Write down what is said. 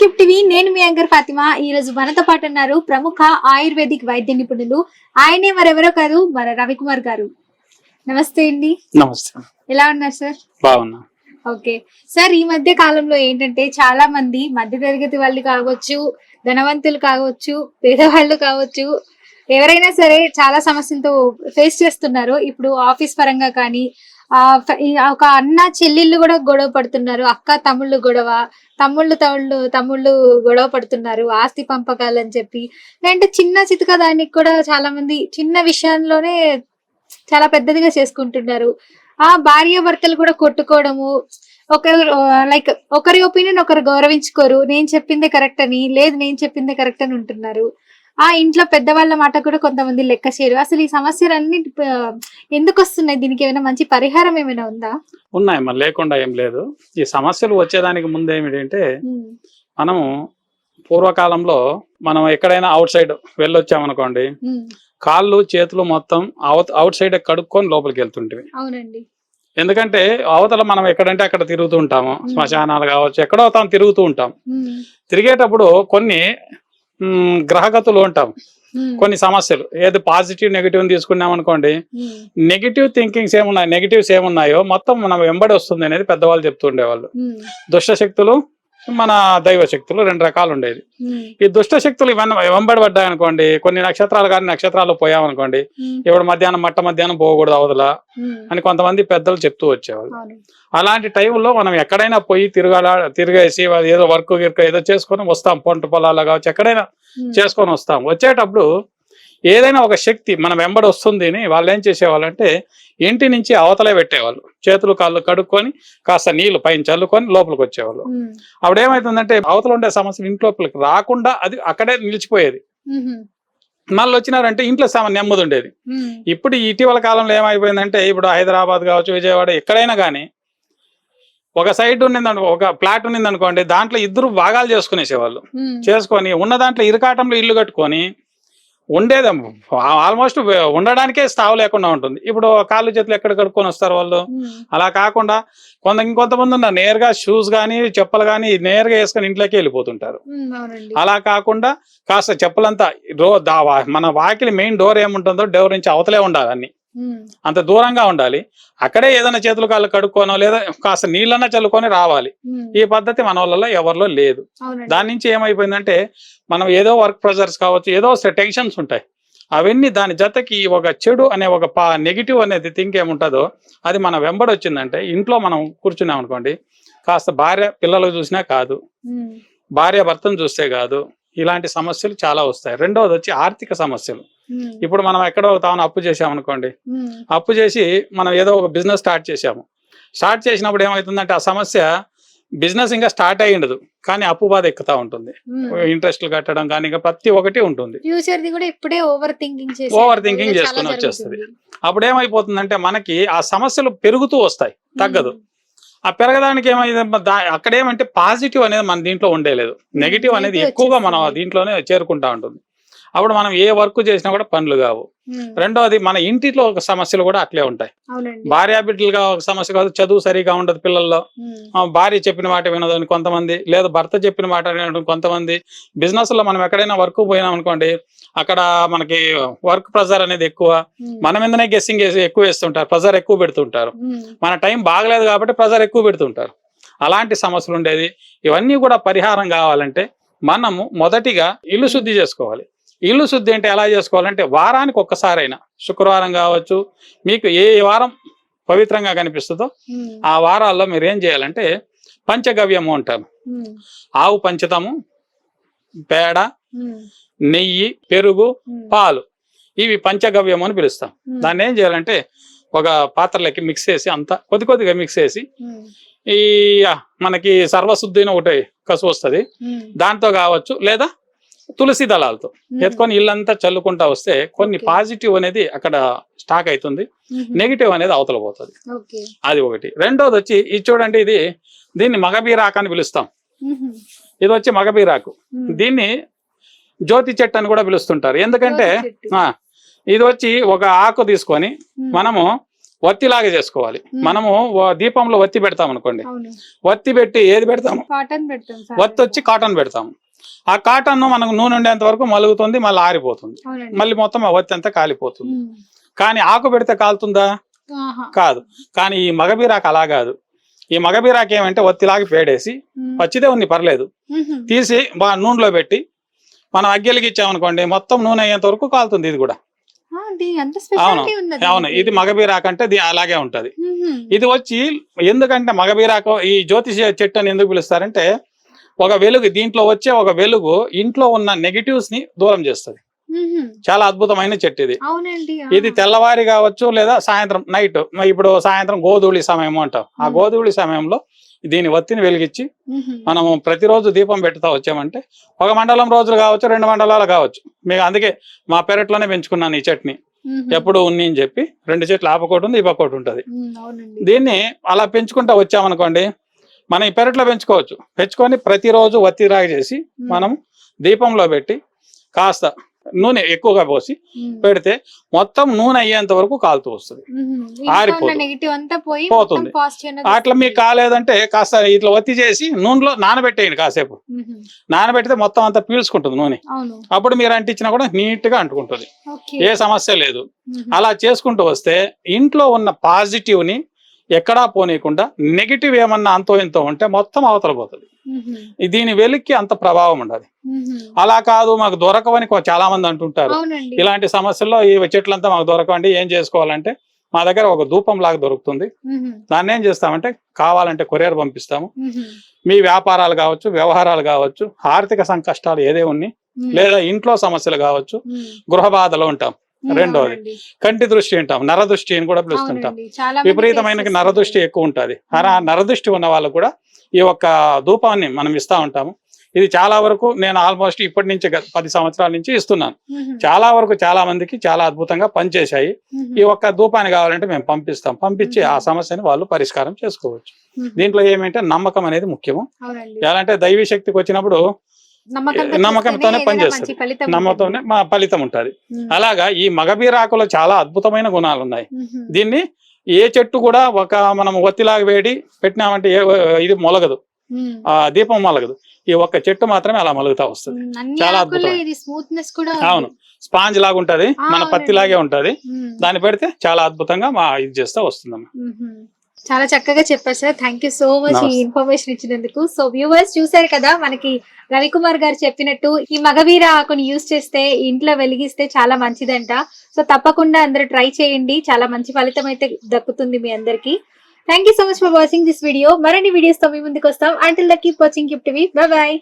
Cube TV నేను మీ anchor Fatima. ఈ రోజు మనతో పాటు ఉన్నారు ప్రముఖ ఆయుర్వేదిక్ వైద్య నిపుణులు. ఆయనే మరెవరో కాదు మన రవికుమార్ గారు. నమస్తే అండి. నమస్తే. ఎలా ఉన్నారు సార్? బాగున్నా. ఓకే. సార్ ఈ మధ్య కాలంలో ఏంటంటే చాలా మంది మధ్య తరగతి వాళ్ళు కావచ్చు ధనవంతులు కావచ్చు పేదవాళ్ళు కావచ్చు ఎవరైనా సరే చాలా సమస్యలతో ఫేస్ చేస్తున్నారు. ఇప్పుడు ఆఫీస్ పరంగా కానీ ఒక అన్న చెల్లెళ్ళు కూడా గొడవ పడుతున్నారు. అక్క తమ్ముళ్ళు గొడవ తమ్ముళ్ళు తమ్ముళ్ళు తమ్ముళ్ళు గొడవ పడుతున్నారు. ఆస్తి పంపకాలని చెప్పి. లేదంటే చిన్న చితక దానికి కూడా చాలా మంది చిన్న విషయంలోనే చాలా పెద్దదిగా చేసుకుంటున్నారు. ఆ భార్య భర్తలు కూడా కొట్టుకోవడము ఒకరు లైక్ ఒకరి ఒపీనియన్ ఒకరు గౌరవించుకోరు. నేను చెప్పిందే కరెక్ట్ అని లేదు నేను చెప్పిందే కరెక్ట్ అని ఉంటున్నారు. ఆ ఇంట్లో పెద్దవాళ్ళ మాట కూడా కొంతమంది లెక్క చేయరు. అసలు ఈ సమస్యలన్నీ ఎందుకు వస్తున్నాయి? దీనికి ఏమైనా మంచి పరిహారం ఏమైనా ఉందా? ఉన్నాయి మరి లేకుండా ఏం లేదు. ఈ సమస్యలు వచ్చేదానికి ముందు ఏమిటంటే మనము పూర్వకాలంలో మనం ఎక్కడైనా అవుట్ సైడ్ వెళ్ళొచ్చామనుకోండి కాళ్ళు చేతులు మొత్తం అవుట్ అవుట్ సైడ్ కడుక్కొని లోపలికి వెళ్తుంటివి. అవునండి. ఎందుకంటే అవతల మనం ఎక్కడంటే అక్కడ తిరుగుతూ ఉంటాము. శ్మశానాలు కావచ్చు ఎక్కడో తాము తిరుగుతూ ఉంటాం. తిరిగేటప్పుడు కొన్ని గ్రహగతులు ఉంటాం కొన్ని సమస్యలు. ఏది పాజిటివ్ నెగిటివ్ తీసుకున్నాం అనుకోండి నెగిటివ్ థింకింగ్స్ ఏమున్నాయి నెగిటివ్స్ ఏమున్నాయో మొత్తం మనం వెంబడి వస్తుంది అనేది పెద్దవాళ్ళు చెప్తుండేవాళ్ళు. దుష్ట శక్తులు మన దైవ శక్తులు రెండు రకాలు ఉండేది ఈ దుష్ట శక్తులు ఇవన్నీ వెంబడి పడ్డాయి అనుకోండి కొన్ని నక్షత్రాలు కానీ నక్షత్రాలు పోయామనుకోండి ఇప్పుడు మధ్యాహ్నం మట్ట మధ్యాహ్నం పోకూడదు అవతల ఉమ్, అని కొంతమంది పెద్దలు చెప్తూ వచ్చేవాళ్ళు. అలాంటి టైంలో మనం ఎక్కడైనా పోయి తిరగాల తిరిగేసి ఏదో వర్క్ గిర్క్ ఏదో చేసుకొని వస్తాం పంట పొలాలు కావచ్చు ఎక్కడైనా చేసుకొని వస్తాం. వచ్చేటప్పుడు ఏదైనా ఒక శక్తి మన వెంబడి వస్తుంది అని వాళ్ళు ఏం చేసేవాళ్ళంటే ఇంటి నుంచి అవతలే పెట్టేవాళ్ళు. చేతులు కాళ్ళు కడుక్కొని కాస్త నీళ్ళు పైన చల్లుకొని లోపలికి వచ్చేవాళ్ళు. అప్పుడు ఏమైతుందంటే అవతల ఉండే సమస్య ఇంట్లోపలికి రాకుండా అది అక్కడే నిలిచిపోయేది. మళ్ళీ వచ్చినారంటే ఇంట్లో సమ నెమ్మది ఉండేది ఇప్పుడు ఇటీవల కాలంలో ఏమైపోయిందంటే ఇప్పుడు హైదరాబాద్ కావచ్చు విజయవాడ ఎక్కడైనా కానీ ఒక సైడ్ ఉన్నిందను ఒక ప్లాట్ ఉన్నిందనుకోండి దాంట్లో ఇద్దరు భాగాలు చేసుకునేసేవాళ్ళు. చేసుకొని ఉన్న దాంట్లో ఇరుకాటంలో ఇల్లు కట్టుకొని ఉండేది ఆల్మోస్ట్ ఉండడానికే స్థావు లేకుండా ఉంటుంది. ఇప్పుడు కాళ్ళు చేతులు ఎక్కడ కడుక్కొని వస్తారు వాళ్ళు? ఉమ్, అలా కాకుండా కొంత ఇంకొంతమంది ఉన్నారు. నేరుగా షూస్ కానీ చెప్పులు కానీ నేరుగా వేసుకొని ఇంట్లోకి వెళ్ళిపోతుంటారు. అవునండి. అలా కాకుండా కాస్త చెప్పులంతా రో మన వాకిలి మెయిన్ డోర్ ఏముంటుందో డోర్ నుంచి అవతలే ఉండాలి అన్ని. అంత దూరంగా ఉండాలి. అక్కడే ఏదైనా చేతులు కాళ్ళు కడుక్కోనో లేదా కాస్త నీళ్ళన్నా చల్లుకొని రావాలి. ఈ పద్ధతి మన వాళ్ళలో ఎవరిలో లేదు. దాని నుంచి ఏమైపోయిందంటే మనం ఏదో వర్క్ ప్రెజర్స్ కావచ్చు ఏదో టెన్షన్స్ ఉంటాయి. అవన్నీ దాని జతకి ఒక చెడు అనే ఒక పా నెగిటివ్ అనేది థింక్ ఏముంటుందో అది మన వెంబడి వచ్చిందంటే ఇంట్లో మనం కూర్చున్నాం అనుకోండి కాస్త భార్య పిల్లలు చూసినా కాదు భార్య భర్తను చూస్తే కాదు ఇలాంటి సమస్యలు చాలా వస్తాయి. రెండవది వచ్చి ఆర్థిక సమస్యలు. ఇప్పుడు మనం ఎక్కడో తాను అప్పు చేసామనుకోండి ఉమ్, అప్పు చేసి మనం ఏదో ఒక బిజినెస్ స్టార్ట్ చేసాము స్టార్ట్ చేసినప్పుడు ఏమవుతుందంటే ఆ సమస్య బిజినెస్ ఇంకా స్టార్ట్ అయ్యి ఉండదు. కానీ అప్పు బాధ ఎక్కుతా ఉంటుంది. ఉమ్. ఇంట్రెస్ట్లు కట్టడం కానీ ఇంకా ప్రతి ఒక్కటి ఉంటుంది. ఫ్యూచర్ కూడా ఇప్పుడే ఓవర్ థింకింగ్ చేసి Over thinking చేసుకొని వచ్చేస్తది. అప్పుడు ఏమైపోతుందంటే మనకి ఆ సమస్యలు పెరుగుతూ వస్తాయి. తగ్గదు. ఆ పెరగడానికి ఏమైంది దా- అక్కడ ఏమంటే పాజిటివ్ అనేది మన దీంట్లో ఉండేలేదు. నెగిటివ్ అనేది ఎక్కువగా మనం. దీంట్లోనే చేరుకుంటా ఉంటుంది. అప్పుడు మనం ఏ వర్క్ చేసినా కూడా పనులు కావు. రెండోది మన ఇంటిలో ఒక సమస్యలు కూడా అట్లే ఉంటాయి. భార్య బిడ్డలుగా ఒక సమస్య కాదు చదువు సరిగా ఉండదు పిల్లల్లో. భార్య చెప్పిన మాట వినదు అని కొంతమంది లేదా భర్త చెప్పిన మాట వినడం కొంతమంది. బిజినెస్లో మనం ఎక్కడైనా వర్క్ పోయినాం అనుకోండి అక్కడ మనకి వర్క్ ప్రెజర్ అనేది ఎక్కువ. మన మీదనే గెస్సింగ్ వేసి ఎక్కువ వేస్తుంటారు ప్రెజర్ ఎక్కువ పెడుతుంటారు. మన టైం బాగలేదు కాబట్టి ప్రెజర్ ఎక్కువ పెడుతుంటారు. అలాంటి సమస్యలు ఉండేది. ఇవన్నీ కూడా పరిహారం కావాలంటే మనము మొదటిగా ఇల్లు శుద్ధి చేసుకోవాలి. ఇల్లు శుద్ధి అంటే ఎలా చేసుకోవాలంటే వారానికి ఒక్కసారైనా. శుక్రవారం కావచ్చు మీకు ఏ వారం పవిత్రంగా కనిపిస్తుందో ఆ వారాల్లో మీరు ఏం చేయాలంటే పంచగవ్యము అంటారు. ఆవు పంచతము పేడ నెయ్యి పెరుగు పాలు. ఇవి పంచగవ్యము అని పిలుస్తాం. దాన్ని ఏం చేయాలంటే ఒక పాత్రలకి మిక్స్ చేసి అంతా కొద్ది కొద్దిగా మిక్స్ చేసి ఈ మనకి సర్వశుద్ధిని ఒకటి కసు వస్తుంది. దాంతో కావచ్చు లేదా తులసి దళాలతో. ఎత్తుకొని ఇల్లంతా చల్లుకుంటా వస్తే కొన్ని. పాజిటివ్ అనేది అక్కడ స్టాక్ అవుతుంది నెగిటివ్ అనేది అవతల పోతుంది. అది ఒకటి. రెండోది వచ్చి ఇది చూడండి ఇది దీన్ని మగబీరాకు అని పిలుస్తాం. ఇది వచ్చి మగబీరాకు. దీన్ని జ్యోతి చెట్టు అని కూడా పిలుస్తుంటారు. ఎందుకంటే ఇది వచ్చి ఒక ఆకు తీసుకొని మనము వత్తిలాగా చేసుకోవాలి. మనము దీపంలో వత్తి పెడతాం అనుకోండి. వత్తి పెట్టి ఏది పెడతాము? వత్తి వచ్చి కాటన్ పెడతాము. ఆ కాటన్ మనకు నూనె ఉండేంత వరకు మలుగుతుంది మళ్ళీ ఆరిపోతుంది. మళ్ళీ మొత్తం ఆ వత్తి అంతా కాలిపోతుంది. కానీ ఆకు పెడితే కాలుతుందా. కాదు. కానీ ఈ మగబీరాకు అలా కాదు. ఈ మగబీరాకు ఏమంటే ఒత్తిలాగి పేడేసి. పచ్చిదే ఉంది పర్లేదు. తీసి బాగా నూనెలో పెట్టి మనం అగ్గెలికి ఇచ్చామనుకోండి మొత్తం నూనె అయ్యేంత వరకు కాలుతుంది ఇది కూడా. ఉంది అవును. ఇది మగబీరాకు అంటే అలాగే ఉంటది. ఇది వచ్చి ఎందుకంటే మగబీరాకు ఈ జ్యోతిష చెట్టు అని ఎందుకు పిలుస్తారంటే ఒక వెలుగు దీంట్లో వచ్చే ఒక వెలుగు ఇంట్లో ఉన్న నెగిటివ్స్ని దూరం చేస్తుంది. చాలా అద్భుతమైన చెట్టు ఇది. ఇది తెల్లవారి కావచ్చు లేదా సాయంత్రం నైట్ ఇప్పుడు సాయంత్రం గోధూళి సమయం అంటాం. ఆ. గోధూళి సమయంలో దీని ఒత్తిని వెలిగించి. మనము ప్రతిరోజు దీపం పెట్టుతా వచ్చామంటే ఒక మండలం రోజులు కావచ్చు రెండు మండలాలు కావచ్చు. మీకు అందుకే మా పెరట్లోనే పెంచుకున్నాను ఈ చట్నీ. ఎప్పుడు ఉన్ని అని చెప్పి రెండు చెట్లు ఆపకోటి ఉంది ఈ పక్కోటి ఉంటుంది దీన్ని అలా పెంచుకుంటా వచ్చామనుకోండి మనం ఈ పెరట్లో పెంచుకోవచ్చు. పెంచుకొని ప్రతిరోజు వత్తి రాగి చేసి. మనం దీపంలో పెట్టి కాస్త నూనె ఎక్కువగా పోసి. పెడితే మొత్తం నూనె అయ్యేంత వరకు కాలుతూ వస్తుంది. పోయి పోతుంది. అట్లా మీకు కాలేదంటే కాస్త ఇట్లా ఒత్తి చేసి నూనెలో నానబెట్టేయండి కాసేపు. నానబెడితే మొత్తం అంతా పీల్చుకుంటుంది నూనె. అప్పుడు మీరు అంటించినా కూడా నీట్గా అంటుకుంటుంది ఏ సమస్య లేదు. అలా చేసుకుంటూ వస్తే ఇంట్లో ఉన్న పాజిటివ్ని ఎక్కడా పోనీయకుండా నెగిటివ్ ఏమన్నా అంతో ఇంతో ఉంటే మొత్తం అవతల పోతుంది. దీని వెలికి అంత ప్రభావం ఉండదు. అలా కాదు మాకు దొరకవని చాలా మంది అంటుంటారు ఇలాంటి సమస్యల్లో ఈ చెట్లంతా మాకు దొరకవండి ఏం చేసుకోవాలంటే మా దగ్గర ఒక ధూపం లాగా దొరుకుతుంది. దాన్ని ఏం చేస్తామంటే కావాలంటే కొరియర్ పంపిస్తాము. మీ వ్యాపారాలు కావచ్చు వ్యవహారాలు కావచ్చు ఆర్థిక సంకష్టాలు ఏదే ఉన్నాయి. లేదా ఇంట్లో సమస్యలు కావచ్చు. గృహ బాధలు ఉంటాం రెండోది. కంటి దృష్టి ఉంటాం నరదృష్టి అని కూడా పిలుస్తుంటాం విపరీతమైన నరదృష్టి. ఎక్కువ ఉంటుంది అలా. నరదృష్టి ఉన్న వాళ్ళకు కూడా ఈ ఒక్క ధూపాన్ని మనం ఇస్తా ఉంటాము ఇది చాలా వరకు నేను ఆల్మోస్ట్ ఇప్పటి నుంచి పది సంవత్సరాల నుంచి ఇస్తున్నాను. చాలా వరకు చాలా మందికి చాలా అద్భుతంగా పనిచేశాయి. ఈ ఒక్క ధూపాన్ని కావాలంటే మేము పంపిస్తాం పంపించి ఆ. సమస్యని వాళ్ళు పరిష్కారం చేసుకోవచ్చు. దీంట్లో ఏమంటే నమ్మకం అనేది ముఖ్యము ఎలా అంటే దైవీ శక్తికి వచ్చినప్పుడు నమ్మకంతోనే చేస్తేనే పని ఏదైనా చేస్తుంది. మంచి ఫలితం నమ్మకంతోనే. మా ఫలితం ఉంటుంది. అలాగా ఈ మగబీరాకులో చాలా అద్భుతమైన గుణాలు ఉన్నాయి. దీన్ని ఏ చెట్టు కూడా ఒక మనం ఒత్తిలాగా వేడి పెట్టినామంటే ఇది మొలగదు. ఆ దీపం మొలగదు ఈ ఒక్క చెట్టు మాత్రమే అలా మొలుగుతా వస్తుంది చాలా అద్భుతం. అవును స్పాంజ్ లాగా ఉంటది మన. పత్తి లాగే ఉంటది. దాన్ని పెడితే చాలా అద్భుతంగా మా ఇది చేస్తా వస్తుందమ్మా మ్మ్. చాలా చక్కగా చెప్పారు sir. Thank you so much ఈ. ఇన్ఫర్మేషన్ ఇచ్చినందుకు. సో వ్యూవర్స్ చూసారు కదా మనకి రవికుమార్ గారు చెప్పినట్టు ఈ మగవీర ఆకుని యూస్ చేస్తే ఇంట్లో వెలిగిస్తే చాలా మంచిదంట. సో తప్పకుండా అందరూ ట్రై చేయండి. చాలా మంచి ఫలితం అయితే దక్కుతుంది మీ అందరికి. Thank you so much for watching this video మరిన్ని వీడియోస్తో మీ ముందుకు వస్తాం. Until then keep watching Kip TV bye bye